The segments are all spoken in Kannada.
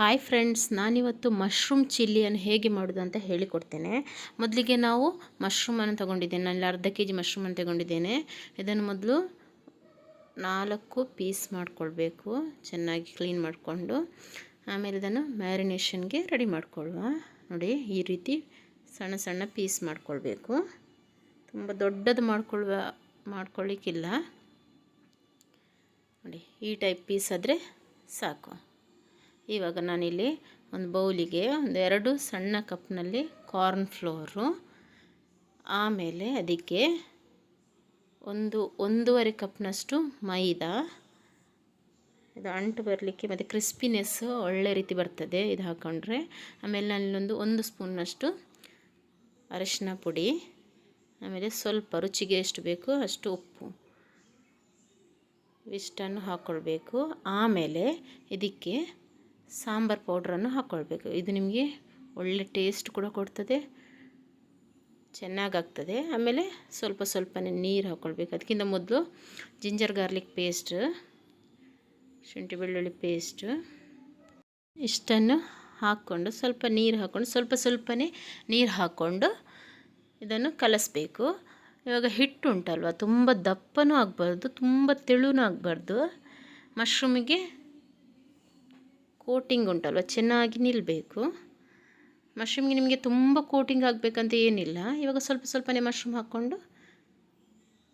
ಹಾಯ್ ಫ್ರೆಂಡ್ಸ್ ನಾನಿವತ್ತು ಮಶ್ರೂಮ್ ಚಿಲ್ಲಿಯನ್ನು ಹೇಗೆ ಮಾಡೋದು ಅಂತ ಹೇಳಿಕೊಡ್ತೇನೆ. ಮೊದಲಿಗೆ ನಾವು ಮಶ್ರೂಮನ್ನು ತೊಗೊಂಡಿದ್ದೇನೆ. ನಾನು ಅರ್ಧ ಕೆ ಜಿ ಮಶ್ರೂಮನ್ನು ತಗೊಂಡಿದ್ದೇನೆ. ಇದನ್ನು ಮೊದಲು ನಾಲ್ಕು ಪೀಸ್ ಮಾಡಿಕೊಳ್ಬೇಕು. ಚೆನ್ನಾಗಿ ಕ್ಲೀನ್ ಮಾಡಿಕೊಂಡು ಆಮೇಲೆ ಇದನ್ನು ಮ್ಯಾರಿನೇಷನ್ಗೆ ರೆಡಿ ಮಾಡಿಕೊಳ್ಳುವ. ನೋಡಿ, ಈ ರೀತಿ ಸಣ್ಣ ಸಣ್ಣ ಪೀಸ್ ಮಾಡಿಕೊಳ್ಬೇಕು. ತುಂಬ ದೊಡ್ಡದು ಮಾಡಿಕೊಳ್ಳುವ ಮಾಡ್ಕೊಳ್ಳಿಕ್ಕಿಲ್ಲ ನೋಡಿ, ಈ ಟೈಪ್ ಪೀಸ್ ಆದರೆ ಸಾಕು. ಇವಾಗ ನಾನಿಲ್ಲಿ ಒಂದು ಬೌಲಿಗೆ ಒಂದು ಎರಡು ಸಣ್ಣ ಕಪ್ನಲ್ಲಿ ಕಾರ್ನ್ ಫ್ಲೋರು, ಆಮೇಲೆ ಅದಕ್ಕೆ ಒಂದು ಒಂದೂವರೆ ಕಪ್ನಷ್ಟು ಮೈದಾ. ಇದು ಅಂಟು ಬರಲಿಕ್ಕೆ ಮತ್ತು ಕ್ರಿಸ್ಪಿನೆಸ್ಸು ಒಳ್ಳೆ ರೀತಿ ಬರ್ತದೆ ಇದು ಹಾಕ್ಕೊಂಡ್ರೆ ಆಮೇಲೆ ನಾನಿಲ್ಲೊಂದು ಒಂದು ಸ್ಪೂನ್ನಷ್ಟು ಅರಿಶಿನ ಪುಡಿ, ಆಮೇಲೆ ಸ್ವಲ್ಪ ರುಚಿಗೆ ಎಷ್ಟು ಬೇಕು ಅಷ್ಟು ಉಪ್ಪು ಇಷ್ಟನ್ನು ಹಾಕ್ಕೊಳ್ಬೇಕು ಆಮೇಲೆ ಇದಕ್ಕೆ ಸಾಂಬಾರು ಪೌಡ್ರನ್ನು ಹಾಕ್ಕೊಳ್ಬೇಕು ಇದು ನಿಮಗೆ ಒಳ್ಳೆ ಟೇಸ್ಟ್ ಕೂಡ ಕೊಡ್ತದೆ, ಚೆನ್ನಾಗಾಗ್ತದೆ. ಆಮೇಲೆ ಸ್ವಲ್ಪ ಸ್ವಲ್ಪನೇ ನೀರು ಹಾಕ್ಕೊಳ್ಬೇಕು ಅದಕ್ಕಿಂತ ಮೊದಲು ಜಿಂಜರ್ ಗಾರ್ಲಿಕ್ ಪೇಸ್ಟ್, ಶುಂಠಿ ಬೆಳ್ಳುಳ್ಳಿ ಪೇಸ್ಟ್ ಇಷ್ಟನ್ನು ಹಾಕ್ಕೊಂಡು ಸ್ವಲ್ಪ ನೀರು ಹಾಕ್ಕೊಂಡು ಸ್ವಲ್ಪ ಸ್ವಲ್ಪನೇ ನೀರು ಹಾಕ್ಕೊಂಡು ಇದನ್ನು ಕಲಿಸ್ಬೇಕು. ಇವಾಗ ಹಿಟ್ಟು ಉಂಟಲ್ವ, ತುಂಬ ದಪ್ಪನೂ ಆಗಬಾರ್ದು, ತುಂಬ ತೆಳುನೂ ಆಗಬಾರ್ದು. ಮಶ್ರೂಮಿಗೆ ಕೋಟಿಂಗ್ ಉಂಟಲ್ವ? ಚೆನ್ನಾಗಿ ನಿಲ್ಲಬೇಕು ಮಶ್ರೂಮ್ಗೆ ನಿಮಗೆ ತುಂಬ ಕೋಟಿಂಗ್ ಆಗಬೇಕಂತ ಏನಿಲ್ಲ. ಇವಾಗ ಸ್ವಲ್ಪ ಸ್ವಲ್ಪನೇ ಮಶ್ರೂಮ್ ಹಾಕ್ಕೊಂಡು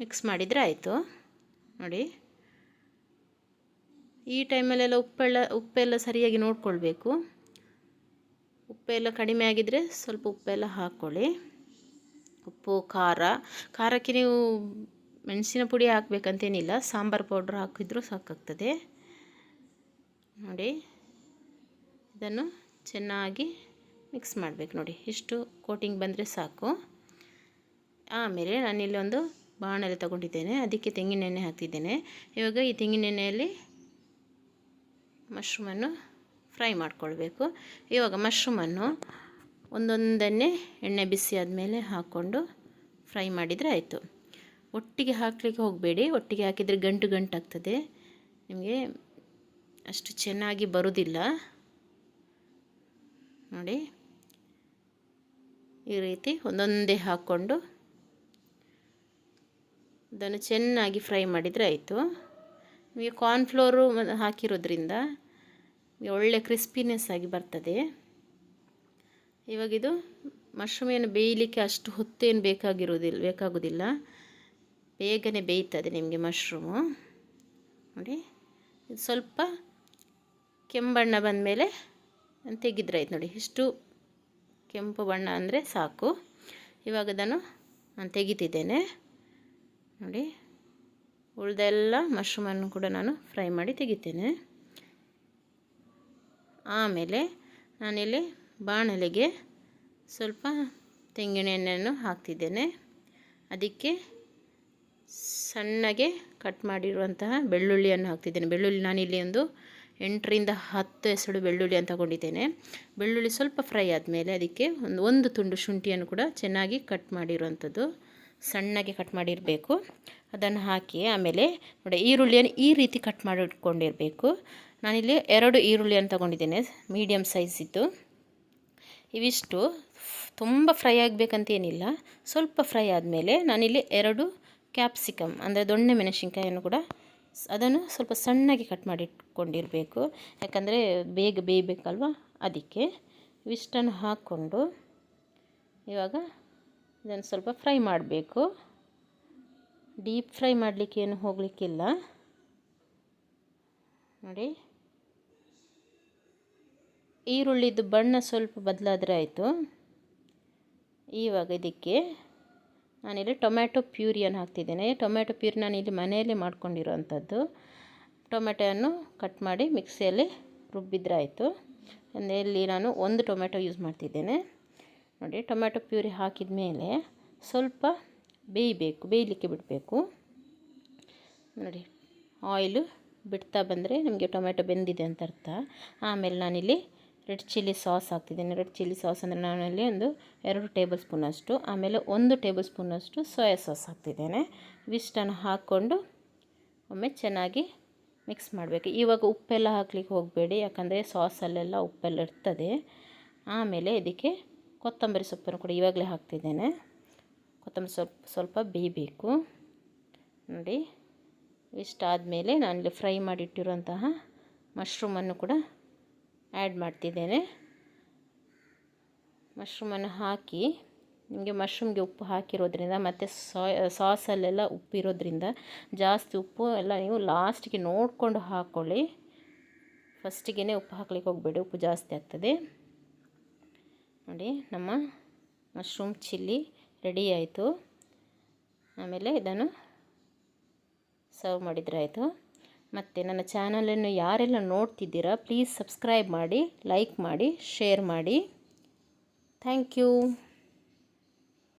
ಮಿಕ್ಸ್ ಮಾಡಿದರೆ ಆಯಿತು. ನೋಡಿ. ಈ ಟೈಮಲ್ಲೆಲ್ಲ ಉಪ್ಪೆಲ್ಲ ಉಪ್ಪೆಲ್ಲ ಸರಿಯಾಗಿ ನೋಡ್ಕೊಳ್ಬೇಕು. ಉಪ್ಪೆಲ್ಲ ಕಡಿಮೆ ಆಗಿದರೆ ಸ್ವಲ್ಪ ಉಪ್ಪೆಲ್ಲ ಹಾಕ್ಕೊಳ್ಳಿ ಉಪ್ಪು, ಖಾರ. ಖಾರಕ್ಕೆ ನೀವು ಮೆಣಸಿನ ಪುಡಿ ಹಾಕಬೇಕಂತೇನಿಲ್ಲ. ಸಾಂಬಾರು ಪೌಡ್ರ್ ಹಾಕಿದ್ರೂ ಸಾಕಾಗ್ತದೆ. ನೋಡಿ. ಇದನ್ನು ಚೆನ್ನಾಗಿ ಮಿಕ್ಸ್ ಮಾಡಬೇಕು ನೋಡಿ. ಇಷ್ಟು ಕೋಟಿಂಗ್ ಬಂದರೆ ಸಾಕು. ಆಮೇಲೆ ನಾನಿಲ್ಲಿ ಒಂದು ಬಾಣಲೆ ತಗೊಂಡಿದ್ದೇನೆ. ಅದಕ್ಕೆ ತೆಂಗಿನೆಣ್ಣೆ ಹಾಕ್ತಿದ್ದೇನೆ. ಇವಾಗ ಈ ತೆಂಗಿನೆಣ್ಣೆಯಲ್ಲಿ ಮಶ್ರೂಮನ್ನು ಫ್ರೈ ಮಾಡಿಕೊಳ್ಬೇಕು. ಇವಾಗ ಮಶ್ರೂಮನ್ನು ಒಂದೊಂದನ್ನೇ ಎಣ್ಣೆ ಬಿಸಿ ಆದಮೇಲೆ ಹಾಕ್ಕೊಂಡು ಫ್ರೈ ಮಾಡಿದರೆ ಆಯಿತು. ಒಟ್ಟಿಗೆ ಹಾಕಲಿಕ್ಕೆ ಹೋಗಬೇಡಿ. ಒಟ್ಟಿಗೆ ಹಾಕಿದರೆ ಗಂಟು ಗಂಟಾಗ್ತದೆ. ನಿಮಗೆ ಅಷ್ಟು ಚೆನ್ನಾಗಿ ಬರೋದಿಲ್ಲ. ನೋಡಿ. ಈ ರೀತಿ ಒಂದೊಂದೇ ಹಾಕ್ಕೊಂಡು ಅದನ್ನು ಚೆನ್ನಾಗಿ ಫ್ರೈ ಮಾಡಿದರೆ ಆಯಿತು. ನಿಮಗೆ ಕಾರ್ನ್ಫ್ಲೋರು ಹಾಕಿರೋದ್ರಿಂದ ಒಳ್ಳೆ ಕ್ರಿಸ್ಪಿನೆಸ್ ಆಗಿ ಬರ್ತದೆ. ಇವಾಗಿದು ಮಶ್ರೂಮ್ ಏನು ಬೇಯಲಿಕ್ಕೆ ಅಷ್ಟು ಹೊತ್ತೇನು ಬೇಕಾಗಿರೋದಿಲ್ಲ ಬೇಕಾಗೋದಿಲ್ಲ. ಬೇಗನೆ ಬೇಯ್ತದೆ ನಿಮಗೆ ಮಶ್ರೂಮು ನೋಡಿ, ಇದು ಸ್ವಲ್ಪ ಕೆಂಬಣ್ಣ ಬಂದಮೇಲೆ ತೆಗೆದ್ರೆ ಆಯ್ತು ನೋಡಿ. ಇಷ್ಟು ಕೆಂಪು ಬಣ್ಣ ಅಂದರೆ ಸಾಕು. ಇವಾಗ ಅದನ್ನು ನಾನು ತೆಗಿತಿದ್ದೇನೆ. ನೋಡಿ. ಉಳಿದೆಲ್ಲ ಮಶ್ರೂಮನ್ನು ಕೂಡ ನಾನು ಫ್ರೈ ಮಾಡಿ ತೆಗಿತೇನೆ. ಆಮೇಲೆ ನಾನಿಲ್ಲಿ ಬಾಣಲೆಗೆ ಸ್ವಲ್ಪ ತೆಂಗಿನ ಎಣ್ಣೆಯನ್ನು ಹಾಕ್ತಿದ್ದೇನೆ. ಅದಕ್ಕೆ ಸಣ್ಣಗೆ ಕಟ್ ಮಾಡಿರುವಂತಹ ಬೆಳ್ಳುಳ್ಳಿಯನ್ನು ಹಾಕ್ತಿದ್ದೇನೆ. ಬೆಳ್ಳುಳ್ಳಿ ನಾನಿಲ್ಲಿ ಒಂದು ಎಂಟರಿಂದ ಹತ್ತು ಎಸಳು ಬೆಳ್ಳುಳ್ಳಿ ಅಂತ ತಗೊಂಡಿದ್ದೇನೆ. ಬೆಳ್ಳುಳ್ಳಿ ಸ್ವಲ್ಪ ಫ್ರೈ ಆದಮೇಲೆ ಅದಕ್ಕೆ ಒಂದು ಒಂದು ತುಂಡು ಶುಂಠಿಯನ್ನು ಕೂಡ ಚೆನ್ನಾಗಿ ಕಟ್ ಮಾಡಿರುವಂಥದ್ದು, ಸಣ್ಣಗೆ ಕಟ್ ಮಾಡಿರಬೇಕು. ಅದನ್ನು ಹಾಕಿ ಆಮೇಲೆ ನೋಡಿ, ಈರುಳ್ಳಿಯನ್ನು ಈ ರೀತಿ ಕಟ್ ಮಾಡಿಟ್ಕೊಂಡಿರಬೇಕು. ನಾನಿಲ್ಲಿ ಎರಡು ಈರುಳ್ಳಿಯನ್ನು ತಗೊಂಡಿದ್ದೇನೆ ಮೀಡಿಯಮ್ ಸೈಜಿದ್ದು ಇವಿಷ್ಟು ತುಂಬ ಫ್ರೈ ಆಗಬೇಕಂತೇನಿಲ್ಲ ಸ್ವಲ್ಪ ಫ್ರೈ ಆದಮೇಲೆ ನಾನಿಲ್ಲಿ ಎರಡು ಕ್ಯಾಪ್ಸಿಕಮ್ ಅಂದರೆ ದೊಣ್ಣೆ ಮೆಣಸಿನ್ಕಾಯನ್ನು ಕೂಡ ಅದನ್ನು ಸ್ವಲ್ಪ ಸಣ್ಣಗೆ ಕಟ್ ಮಾಡಿಟ್ಕೊಂಡಿರಬೇಕು. ಯಾಕಂದರೆ ಬೇಗ ಬೇಯಬೇಕಲ್ವ? ಅದಕ್ಕೆ ಇವಿಷ್ಟನ್ನು ಹಾಕ್ಕೊಂಡು ಇವಾಗ ಇದನ್ನು ಸ್ವಲ್ಪ ಫ್ರೈ ಮಾಡಬೇಕು. ಡೀಪ್ ಫ್ರೈ ಮಾಡಲಿಕ್ಕೆ ಏನು ಹೋಗಲಿಕ್ಕಿಲ್ಲ. ನೋಡಿ. ಈರುಳ್ಳಿದು ಬಣ್ಣ ಸ್ವಲ್ಪ ಬದಲಾದರೆ ಆಯಿತು. ಇವಾಗ ಇದಕ್ಕೆ ನಾನಿಲ್ಲಿ ಟೊಮ್ಯಾಟೊ ಪ್ಯೂರಿಯನ್ನು ಹಾಕ್ತಿದ್ದೇನೆ. ಟೊಮ್ಯಾಟೊ ಪ್ಯೂರಿ ನಾನಿಲ್ಲಿ ಮನೆಯಲ್ಲೇ ಮಾಡ್ಕೊಂಡಿರೋವಂಥದ್ದು. ಟೊಮೆಟೊಯನ್ನು ಕಟ್ ಮಾಡಿ ಮಿಕ್ಸಿಯಲ್ಲಿ ರುಬ್ಬಿದ್ರಾಯಿತು ಇಲ್ಲಿ ನಾನು ಒಂದು ಟೊಮೆಟೊ ಯೂಸ್ ಮಾಡ್ತಿದ್ದೇನೆ. ನೋಡಿ, ಟೊಮ್ಯಾಟೊ ಪ್ಯೂರಿ ಹಾಕಿದ ಮೇಲೆ ಸ್ವಲ್ಪ ಬೇಯಬೇಕು, ಬೇಯಲಿಕ್ಕೆ ಬಿಡಬೇಕು. ನೋಡಿ, ಆಯಿಲು ಬಿಡ್ತಾ ಬಂದರೆ ನಮಗೆ ಟೊಮೆಟೊ ಬೆಂದಿದೆ ಅಂತ ಅರ್ಥ. ಆಮೇಲೆ ನಾನಿಲ್ಲಿ ರೆಡ್ ಚಿಲ್ಲಿ ಸಾಸ್ ಹಾಕ್ತಿದ್ದೇನೆ. ರೆಡ್ ಚಿಲ್ಲಿ ಸಾಸ್ ಅಂದರೆ ನಾನಲ್ಲಿ ಒಂದು ಎರಡು ಟೇಬಲ್ ಸ್ಪೂನಷ್ಟು ಆಮೇಲೆ ಒಂದು ಟೇಬಲ್ ಸ್ಪೂನಷ್ಟು ಸೋಯಾ ಸಾಸ್ ಹಾಕ್ತಿದ್ದೇನೆ. ಇವಿಷ್ಟನ್ನು ಹಾಕ್ಕೊಂಡು ಒಮ್ಮೆ ಚೆನ್ನಾಗಿ ಮಿಕ್ಸ್ ಮಾಡಬೇಕು. ಇವಾಗ ಉಪ್ಪೆಲ್ಲ ಹಾಕ್ಲಿಕ್ಕೆ ಹೋಗಬೇಡಿ, ಯಾಕಂದರೆ ಸಾಸಲ್ಲೆಲ್ಲ ಉಪ್ಪೆಲ್ಲ ಇರ್ತದೆ. ಆಮೇಲೆ ಇದಕ್ಕೆ ಕೊತ್ತಂಬರಿ ಸೊಪ್ಪನ್ನು ಕೂಡ ಇವಾಗಲೇ ಹಾಕ್ತಿದ್ದೇನೆ. ಕೊತ್ತಂಬರಿ ಸೊಪ್ಪು ಸ್ವಲ್ಪ ಬೇಯಬೇಕು. ನೋಡಿ, ಇಷ್ಟಾದಮೇಲೆ ನಾನಿಲ್ಲಿ ಫ್ರೈ ಮಾಡಿಟ್ಟಿರುವಂತಹ ಮಶ್ರೂಮನ್ನು ಕೂಡ ಆ್ಯಡ್ ಮಾಡ್ತಿದ್ದೇನೆ. ಮಶ್ರೂಮನ್ನು ಹಾಕಿ, ನಿಮಗೆ ಮಶ್ರೂಮ್ಗೆ ಉಪ್ಪು ಹಾಕಿರೋದ್ರಿಂದ ಮತ್ತು ಸಾಸಲ್ಲೆಲ್ಲ ಉಪ್ಪಿರೋದ್ರಿಂದ ಜಾಸ್ತಿ ಉಪ್ಪು ಎಲ್ಲ ನೀವು ಲಾಸ್ಟಿಗೆ ನೋಡಿಕೊಂಡು ಹಾಕ್ಕೊಳ್ಳಿ ಫಸ್ಟಿಗೆ ಉಪ್ಪು ಹಾಕ್ಲಿಕ್ಕೆ ಹೋಗಬೇಡಿ, ಉಪ್ಪು ಜಾಸ್ತಿ ಆಗ್ತದೆ. ನೋಡಿ, ನಮ್ಮ ಮಶ್ರೂಮ್ ಚಿಲ್ಲಿ ರೆಡಿ ಆಯಿತು. ಆಮೇಲೆ ಇದನ್ನು ಸರ್ವ್ ಮಾಡಿದರೆ ಆಯಿತು. ಮತ್ತು ನನ್ನ ಚಾನಲನ್ನು ಯಾರೆಲ್ಲ ನೋಡ್ತಿದ್ದೀರಾ ಪ್ಲೀಸ್ ಸಬ್ಸ್ಕ್ರೈಬ್ ಮಾಡಿ ಲೈಕ್ ಮಾಡಿ ಶೇರ್ ಮಾಡಿ. Thank you